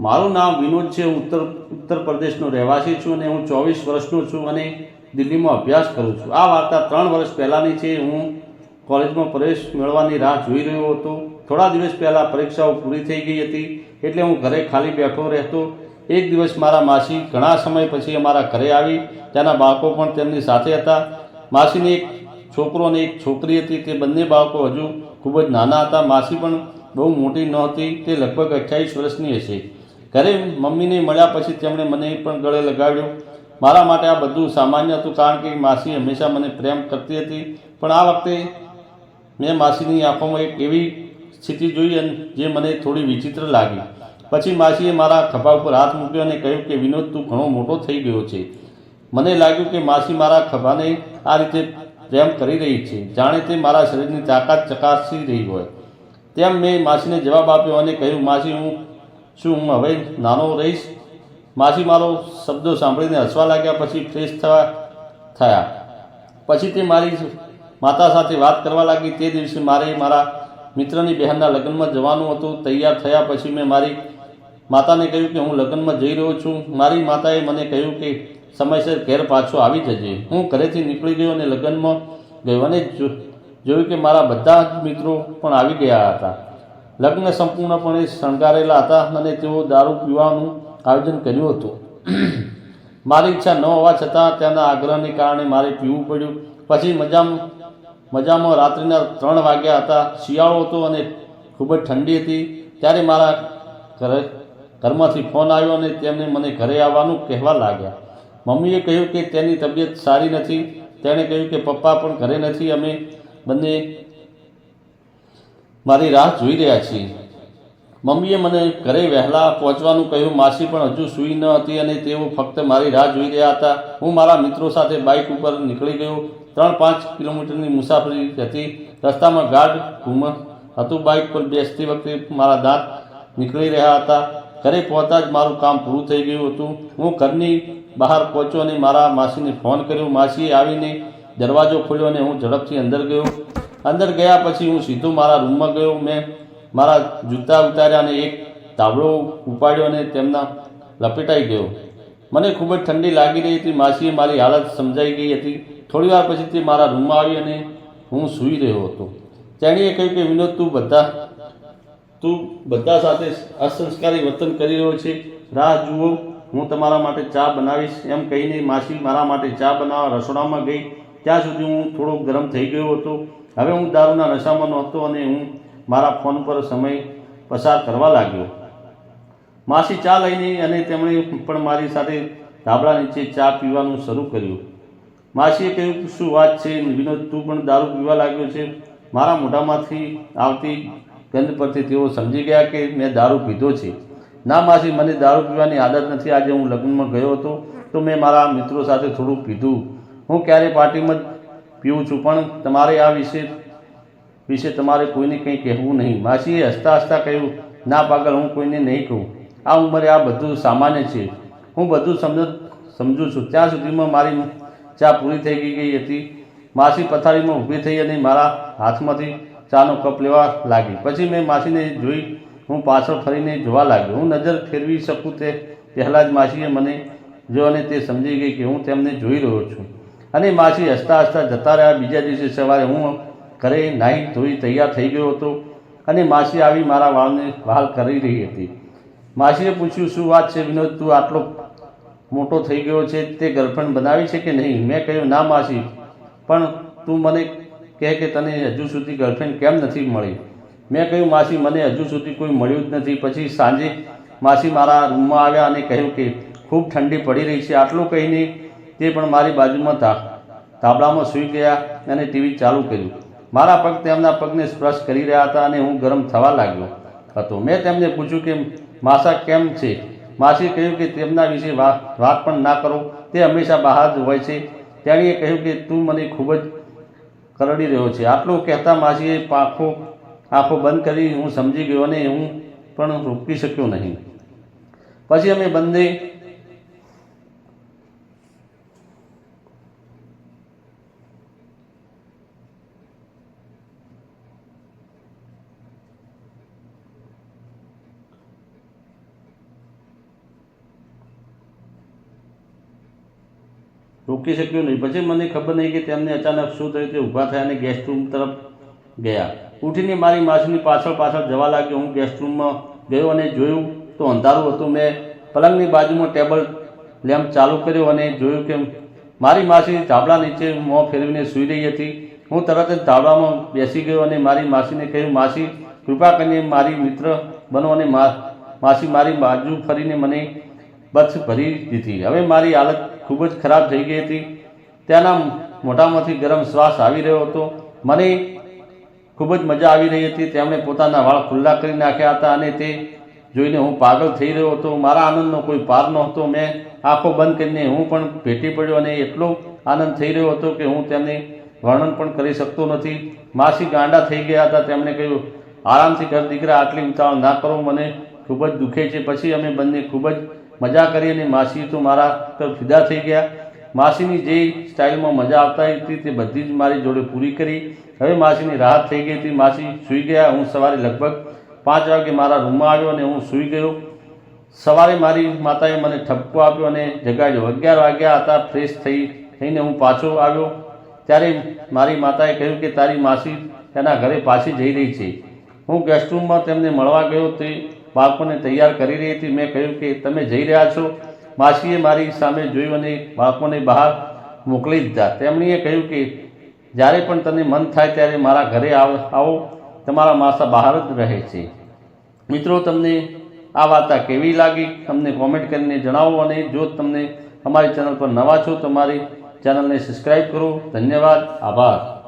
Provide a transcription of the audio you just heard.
મારું નામ વિનોદ છે. ઉત્તર ઉત્તર પ્રદેશનો રહેવાસી છું અને હું ચોવીસ વર્ષનો છું અને દિલ્હીમાં અભ્યાસ કરું છું. આ વાર્તા ત્રણ વર્ષ પહેલાંની છે. હું કોલેજમાં પ્રવેશ મેળવવાની રાહ જોઈ રહ્યો હતો. થોડા દિવસ પહેલાં પરીક્ષાઓ પૂરી થઈ ગઈ હતી, એટલે હું ઘરે ખાલી બેઠો રહેતો. એક દિવસ મારા માસી ઘણા સમય પછી અમારા ઘરે આવી. ત્યાંના બાળકો પણ તેમની સાથે હતા. માસીને એક છોકરો અને એક છોકરી હતી. તે બંને બાળકો હજુ ખૂબ જ નાના હતા. માસી પણ બહુ મોટી નહોતી. તે લગભગ અઠ્યાવીસ વર્ષની હશે. ઘરે મમ્મીને મળ્યા પછી તેમણે મને પણ ગળે લગાવ્યો મારા માટે આ બધું સામાન્ય હતું કારણ કે માસી હંમેશા મને પ્રેમ કરતી હતી. પણ આ વખતે મેં માસીની આંખોમાં એક એવી સ્થિતિ જોઈ જે મને થોડી વિચિત્ર લાગી. પછી માસીએ મારા ખભા ઉપર હાથ મૂક્યો અને કહ્યું કે, વિનોદ, તું ઘણો મોટો થઈ ગયો છે. મને લાગ્યું કે માસી મારા ખભાને આ રીતે પ્રેમ કરી રહી છે. જાણે તે મારા શરીરની તાકાત ચકાસી રહી હોય. તેમ મેં માસીને જવાબ આપ્યો અને કહ્યું, માસી, હું શું હું હવે નાનો રહીશ? માસી મારો શબ્દો સાંભળીને હસવા લાગ્યા, પછી ફ્રેશ થવા થયા. પછી તે મારી માતા સાથે વાત કરવા લાગી. તે દિવસે મારે મારા મિત્રની બહેનના લગ્નમાં જવાનું હતું. તૈયાર થયા પછી મેં મારી માતાને કહ્યું કે હું લગ્નમાં જઈ રહ્યો છું. મારી માતાએ મને કહ્યું કે સમયસર ઘેર પાછો આવી જજે. હું ઘરેથી નીકળી ગયો અને લગ્નમાં ગયો અને જોયું કે મારા બધા જ મિત્રો પણ આવી ગયા હતા. લગ્ન સંપૂર્ણપણે શણગારેલા હતા અને તેઓ દારૂ પીવાનું આયોજન કર્યું હતું. મારી ઈચ્છા ન હોવા છતાં તેના આગ્રહને કારણે મારે પીવું પડ્યું. પછી મજામાં મજામાં રાત્રિના ત્રણ વાગ્યા હતા. શિયાળો હતો અને ખૂબ જ ઠંડી હતી. ત્યારે મારા ઘરે, ઘરમાંથી ફોન આવ્યો અને તેમણે મને ઘરે આવવાનું કહેવા લાગ્યા. મમ્મીએ કહ્યું કે તેની તબિયત સારી નથી. તેણે કહ્યું કે પપ્પા પણ ઘરે નથી. અમે બંને મારી રાહ જોઈ રહ્યા છીએ. મમ્મીએ મને ઘરે વહેલા પહોંચવાનું કહ્યું. માસી પણ હજુ સૂઈ ન હતી અને તેઓ ફક્ત મારી રાહ જોઈ રહ્યા હતા. હું મારા મિત્રો સાથે બાઇક ઉપર નીકળી ગયો. ત્રણ પાંચ કિલોમીટરની મુસાફરી હતી. રસ્તામાં ગાઢ ઘૂમ હતું. બાઇક પર બેસતી વખતે મારા દાંત નીકળી રહ્યા હતા. ઘરે પહોંચતા જ મારું કામ પૂરું થઈ ગયું હતું. હું ઘરની બહાર પહોંચ્યો અને મારા માસીને ફોન કર્યો. માસીએ આવીને દરવાજો ખોલ્યો અને હું ઝડપથી અંદર ગયો. અંદર ગયા પછી હું સીધો મારા રૂમમાં ગયો. મેં મારા જૂતા ઉતાર્યા અને એક ધાબળો ઉપાડ્યો અને તેમના લપેટાઈ ગયો. મને ખૂબ જ ઠંડી લાગી રહી હતી. માસીએ મારી હાલત સમજાઈ ગઈ હતી. થોડી વાર પછી તે મારા રૂમમાં આવી અને હું સૂઈ રહ્યો હતો. તેણીએ કહ્યું કે, વિનોદ, તું બધા તું બધા સાથે અસંસ્કારી વર્તન કરી રહ્યો છે. રાહ જુઓ. હું તમારા માટે ચા બનાવીશ. એમ કહીને માસી મારા માટે ચા બનાવવા રસોડામાં ગઈ. ત્યાં સુધી હું થોડો ગરમ થઈ ગયો હતો. હવે હું દારૂના નશામાં નહોતો અને હું મારા ફોન પર સમય પસાર કરવા લાગ્યો. માસી ચા લઈને અને તેમણે પણ મારી સાથે ધાબળા નીચે ચા પીવાનું શરૂ કર્યું. માસીએ કહ્યું, શું વાત છે? વિનોદ, તું પણ દારૂ પીવા લાગ્યો છે? મારા મોઢામાંથી આવતી ગંધ પરથી તેઓ સમજી ગયા કે મેં દારૂ પીધો છે. ના માસી, મને દારૂ પીવાની આદત નથી. આજે હું લગ્નમાં ગયો હતો તો મેં મારા મિત્રો સાથે થોડું પીધું. હું ક્યારે પાર્ટીમાં પીવું છું, પણ તમારે આ વિશે વિશે તમારે કોઈને કંઈ કહેવું નહીં. માસીએ હસતા હસતા કહ્યું, ના પાગલ, હું કોઈને નહીં કહું. આ ઉંમરે આ બધું સામાન્ય છે. હું બધું સમજ સમજું છું. ત્યાં સુધીમાં મારી ચા પૂરી થઈ ગઈ ગઈ હતી. માસી પથારીમાં ઊભી થઈ અને મારા હાથમાંથી ચાનો કપ લેવા લાગી. પછી મેં માસીને જોઈ, હું પાછળ ફરીને જોવા લાગ્યો. હું નજર ફેરવી શકું તે પહેલાં જ માસીએ મને જો અને તે સમજી ગઈ કે હું તેમને જોઈ રહ્યો છું. અને માસી હસતા હસતા જતા રહ્યા. બીજા દિવસે સવારે હું ઘરે નાહી ધોઈ તૈયાર થઈ ગયો હતો અને માસી આવી મારા વાળને વહાલ કરી રહી હતી. માસીએ પૂછ્યું, શું વાત છે વિનોદ? તું આટલો મોટો થઈ ગયો છે, તે ગર્લફ્રેન્ડ બનાવી છે કે નહીં? મેં કહ્યું, ના માસી, પણ તું મને કહે કે તને હજુ સુધી ગર્લફ્રેન્ડ કેમ નથી મળી? મેં કહ્યું, માસી, મને હજુ સુધી કોઈ મળ્યું જ નથી. પછી સાંજે માસી મારા રૂમમાં આવ્યા અને કહ્યું કે, ખૂબ ઠંડી પડી રહી છે. આટલું કહીને તે પણ મારી બાજુમાં થા તાબડામાં સૂઈ ગયા અને ટીવી ચાલુ કર્યું. મારા પગ તેમના પગને સ્પર્શ કરી રહ્યા હતા અને હું ગરમ થવા લાગ્યો હતો. મેં તેમને પૂછ્યું કે, માસા, કેમ છે? માસીએ કહ્યું કે, તેમના વિશે વાત પણ ના કરો. તે હંમેશા બહાર જ હોય છે. તેણીએ કહ્યું કે, તું મને ખૂબ જ કરડી રહ્યો છે. આટલું કહેતા માસીએ આંખો આંખો બંધ કરી હું સમજી ગયો અને હું પણ રોકી શક્યો નહીં. પછી અમે બંને રોકી શક્યો નહીં. પછી મને ખબર નહીં કે તેમને અચાનક શું થયું, તે ઊભા થયા અને ગેસ્ટ રૂમ તરફ ગયા. ઉઠીને મારી માસીની પાછળ પાછળ જવા લાગ્યો. હું ગેસ્ટ રૂમમાં ગયો અને જોયું તો અંધારું હતું. મેં પલંગની બાજુમાં ટેબલ લેમ્પ ચાલુ કર્યો અને જોયું કે મારી માસી ધાબળા નીચે મોં ફેરવીને સૂઈ રહી હતી. હું તરત જ ધાબળામાં બેસી ગયો અને મારી માસીને કહ્યું, માસી, કૃપા કરીને મારી મિત્ર બનો અને માસી મારી બાજુ ફરીને મને બસ ભરી દીધી હવે મારી હાલત ખૂબ જ ખરાબ થઈ ગઈ હતી. ત્યાંના મોઢામાંથી ગરમ શ્વાસ આવી રહ્યો હતો. મને ખૂબ જ મજા આવી રહી હતી. તેમણે પોતાના વાળ ખુલ્લા કરી નાખ્યા હતા અને તે જોઈને હું પાગલ થઈ રહ્યો હતો. મારા આનંદનો કોઈ પાર નહોતો. મેં આંખો બંધ કરીને હું પણ ભેટી પડ્યો અને એટલો આનંદ થઈ રહ્યો હતો કે હું તેમને વર્ણન પણ કરી શકતો નથી. માસી ગાંડા થઈ ગયા હતા. તેમણે કહ્યું, આરામથી ઘર દીકરા આટલી ઉતાવળ ના કરો. મને ખૂબ જ દુખે છે. પછી અમે બંને ખૂબ જ મજા કરી અને માસી તો મારા તરફ ફિદા થઈ ગયા. માસીની જે સ્ટાઇલમાં મજા આવતા હતી તે બધી જ મારી જોડે પૂરી કરી. હવે માસીની રાહત થઈ ગઈ હતી. માસી સૂઈ ગયા. હું સવારે લગભગ પાંચ વાગે મારા રૂમમાં આવ્યો અને હું સૂઈ ગયો. સવારે મારી માતાએ મને ઠપકો આપ્યો અને જગાડ્યો. અગિયાર વાગ્યા હતા, ફ્રેશ થઈ થઈને હું પાછો આવ્યો. ત્યારે મારી માતાએ કહ્યું કે તારી માસી તેના ઘરે પાછી જઈ રહી છે. હું ગેસ્ટ રૂમમાં તેમને મળવા ગયો તે બાળકોને તૈયાર કરી રહી હતી. મેં કહ્યું કે તમે જઈ રહ્યા છો. માસીએ મારી સામે જોયું અને બાળકોને બહાર મોકલી દીધા. તેમણીએ કહ્યું કે જ્યારે પણ તને મન થાય ત્યારે મારા ઘરે આવ તમારા માસા બહાર જ રહે છે. મિત્રો, તમને આ વાર્તા કેવી લાગી? તમને કોમેન્ટ કરીને જણાવો અને જો તમને અમારી ચેનલ પર નવા છો તો અમારી ચેનલને સબસ્ક્રાઈબ કરો. ધન્યવાદ. આભાર.